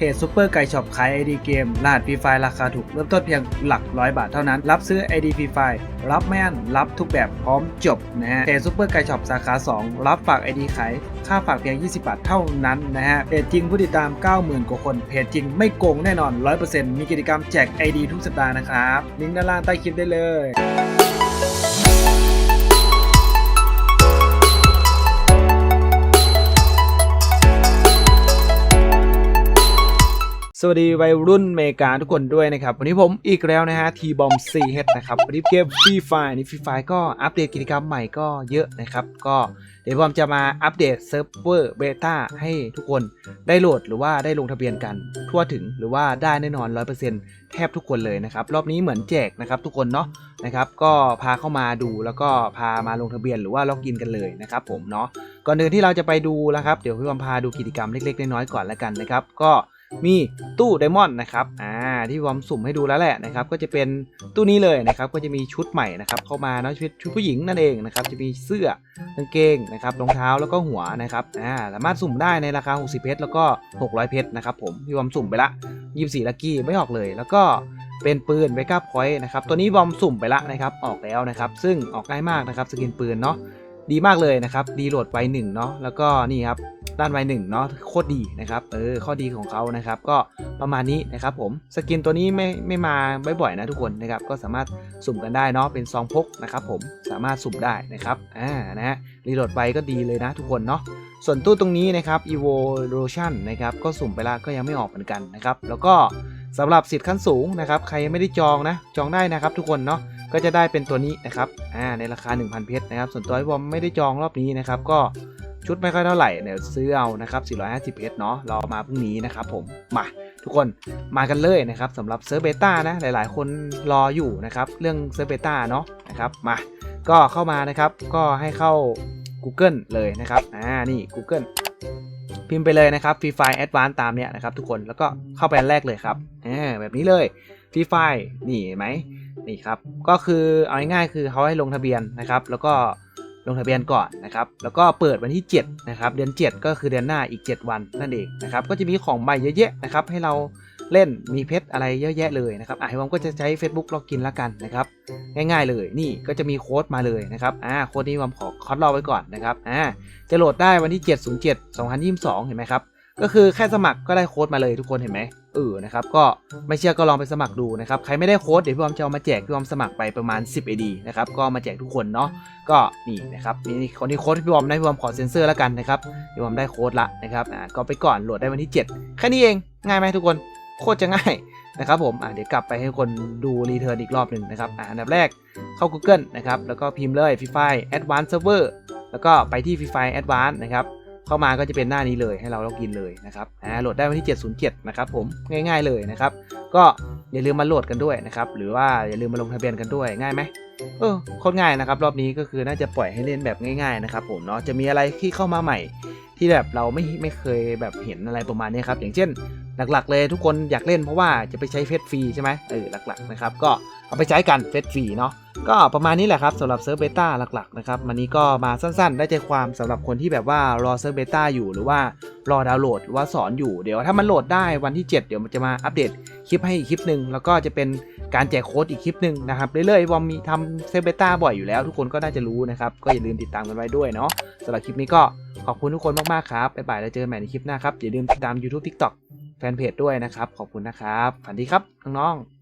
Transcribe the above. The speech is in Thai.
เพจซูเปอร์ไก่ช็อปขายไอดีเกมรหัสฟรีไฟราคาถูก เริ่มต้นเพียงหลักร้อยบาทเท่านั้น รับซื้อไอดีฟรีไฟรับไม่นรับทุกแบบพร้อมจบนะฮะเพจซูเปอร์ไก่ช็อปสาขา 2 รับฝากไอดีขายค่าฝากเพียง 20 บาทเท่านั้นนะฮะเพจจริงผู้ติดตาม 90,000 กว่าคน เพจจริงไม่โกงแน่นอน 100%มีกิจกรรมแจกไอดีทุกสัปดาห์นะครับลิงก์ด้านล่างใต้คลิปได้เลย สวัสดีวัยรุ่นเมกาทุกคนด้วยนะครับ วันนี้ผมอีกแล้วนะฮะทีบอมซีเฮดนะครับ วันนี้เกมฟรีไฟนี่ฟรีไฟก็อัปเดตกิจกรรมใหม่ก็เยอะนะครับ ก็เดี๋ยวผมจะมาอัปเดตเซิร์ฟเวอร์เบต้าให้ทุกคนได้โหลดหรือว่าได้ลงทะเบียนกัน ทั่วถึงหรือว่าได้แน่นอน 100%แทบทุกคนเลยนะครับ รอบนี้เหมือนแจกนะครับทุกคนเนาะนะครับ ก็พาเข้ามาดูแล้วก็พามาลงทะเบียนหรือว่าล็อกอินกันเลยนะครับผมเนาะก่อนอื่นที่เราจะไปดูนะครับเดี๋ยวพี่บอมพาดูกิจกรรมเล็กๆน้อยๆก่อนแล้วกันนะครับก็ มีตู้ไดมอนด์นะครับอ่าที่บอมสุ่มให้ดูแล้วแหละนะครับก็จะเป็นตู้นี้เลยนะครับก็จะมีชุดใหม่นะครับเข้ามาเนาะชุดชุดผู้หญิงนั่นเองนะครับจะมีเสื้อกางเกงนะครับรองเท้าแล้วก็หัวนะครับอ่าสามารถสุ่มได้ในราคา 60 เพชรแล้วก็ 600 เพชรนะครับผมพี่บอมสุ่มไปละ 24ลักกี้ไม่ออกเลย แล้วก็เป็นปืนไวก้าพอยต์นะครับตัวนี้บอมสุ่มไปละนะครับออกแล้วนะครับซึ่งออกง่ายมากนะครับสกินปืนเนาะ ดีมากเลยนะครับดีโหลดไวหนึ่งเนาะแล้วก็นี่ครับด้านไวหนึ่งเนาะโคตรดีนะครับเออข้อดีของเขานะครับก็ประมาณนี้นะครับผมสกินตัวนี้ไม่ไม่มาบ่อยๆนะทุกคนนะครับก็สามารถสุ่มกันได้เนาะเป็นซองพกนะครับผมสามารถสุ่มได้นะครับอ่านะฮะรีโหลดไวก็ดีเลยนะทุกคนเนาะส่วนตู้ตรงนี้นะครับ evolution นะครับก็สุ่มไปล้วก็ยังไม่ออกเหมือนกันนะครับแล้วก็สำหรับสิทธิ์ขั้นสูงนะครับใครยังไม่ได้จองนะจองได้นะครับทุกคนเนาะ ก็จะได้เป็นตัวนี้นะครับอ่าในราคา 1,000 เพชรนะครับส่วนตัวไอ้บอมไม่ได้จองรอบนี้นะครับก็ชุดไม่ค่อยเท่าไหร่เดี๋ยวซื้อเอานะครับ 450 เพชรเนาะรอมาพรุ่งนี้นะครับผมมาทุกคนมากันเลยนะครับสำหรับเซิร์ฟเบต้านะหลาย ๆ คนรออยู่นะครับเรื่องเซิร์ฟเบต้าเนาะนะครับมาก็เข้ามานะครับก็ให้เข้า Google เลยนะครับอ่านี่ Google พิมพ์ไปเลยนะครับ Free Fire Advanced ตามเนี้ยนะครับทุกคนแล้วก็เข้าไปอันแรกเลยครับอ่าแบบนี้เลย Free Fire นี่เห็นไหมนี่ครับก็คือเอาง่ายๆคือเขาให้ลงทะเบียนนะครับ แล้วก็ลงทะเบียนก่อนนะครับ แล้วก็เปิดวันที่ 7 นะครับ เดือน 7 ก็คือเดือนหน้าอีก 7 วันนั่นเองนะครับ ก็จะมีของใหม่เยอะแยะนะครับ ให้เราเล่นมีเพชรอะไรเยอะแยะเลยนะครับอะผมก็จะใช้ Facebook ล็อกินละกันนะครับ ง่ายๆเลยนี่ก็จะมีโค้ดมาเลยนะครับอ่าโค้ดนี้ผมขอคอดรอไว้ก่อนนะครับอ่าจะโหลดได้วันที่ 707 2022 เห็นไหมครับ ก็คือแค่สมัครก็ได้โค้ดมาเลยทุกคนเห็นไหมเออนะครับก็ไม่เชื่อก็ลองไปสมัครดูนะครับใครไม่ได้โค้ดเดี๋ยวพี่อมจะเอามาแจกพี่อมสมัครไปประมาณ 10 AD นะครับก็มาแจกทุกคนเนาะก็นี่นะครับนี่คนที่โค้ดพี่อมนะพี่อมขอเซ็นเซอร์แล้วกันนะครับพี่อมได้โค้ดละนะครับอ่าก็ไปก่อนโหลดได้วันที่ 7 แค่นี้เองง่ายไหมทุกคนโคตรจะง่ายนะครับผมอ่าเดี๋ยวกลับไปให้คนดูรีเทิร์นอีกรอบหนึ่งนะครับอ่าอันดับแรกเข้า Google นะครับแล้วก็พิมพ์เลย Free Fire Advanced Server แล้วก็ไปที่ Free Fire Advanced นะครับ เข้ามาก็จะเป็นหน้านี้เลยให้เราล็อกอินเลยนะครับอ่าโหลดได้วันที่ 707 นะครับผมง่าย ๆเลยนะครับ ก็อย่าลืมมาโหลดกันด้วยนะครับหรือว่าอย่าลืมมาลงทะเบียนกันด้วยง่ายไหมเออโคตรง่ายนะครับ รอบนี้ก็คือน่าจะปล่อยให้เล่นแบบง่ายๆนะครับผมเนาะจะมีอะไรที่เข้ามาใหม่ ที่แบบเราไม่ไม่เคยแบบเห็นอะไรประมาณนี้ครับอย่างเช่น หลักๆ เลยทุกคนอยากเล่นเพราะว่าจะไปใช้เฟสฟรีใช่ไหมเออหลักๆนะครับก็เอาไปใช้กันเฟสฟรีเนาะก็ประมาณนี้แหละครับสำหรับเซิร์ฟเบต้าหลักๆนะครับวันนี้ก็มาสั้นๆ ได้ใจความสำหรับคนที่แบบว่ารอเซิร์ฟเบต้าอยู่หรือว่ารอดาวน์โหลดหรือว่าสอนอยู่เดี๋ยวถ้ามันโหลดได้วันที่ 7 เดี๋ยวมันจะมาอัปเดตคลิปให้อีกคลิปหนึ่งแล้วก็จะเป็นการแจกโค้ดอีกคลิปหนึ่งนะครับเรื่อยๆวอมมีทำเซิร์ฟเบต้าบ่อยอยู่แล้วทุกคนก็น่าจะรู้นะครับ ก็อย่าลืมติดตามกันไว้ด้วยเนาะสำหรับคลิปนี้ก็ขอบคุณทุกคนมากๆครับบ๊ายบายแล้วเจอกันใหม่ในคลิปหน้าครับอย่าลืมติดตาม YouTube TikTok แฟนเพจด้วยนะครับ ขอบคุณนะครับ ฝันดีครับน้องๆ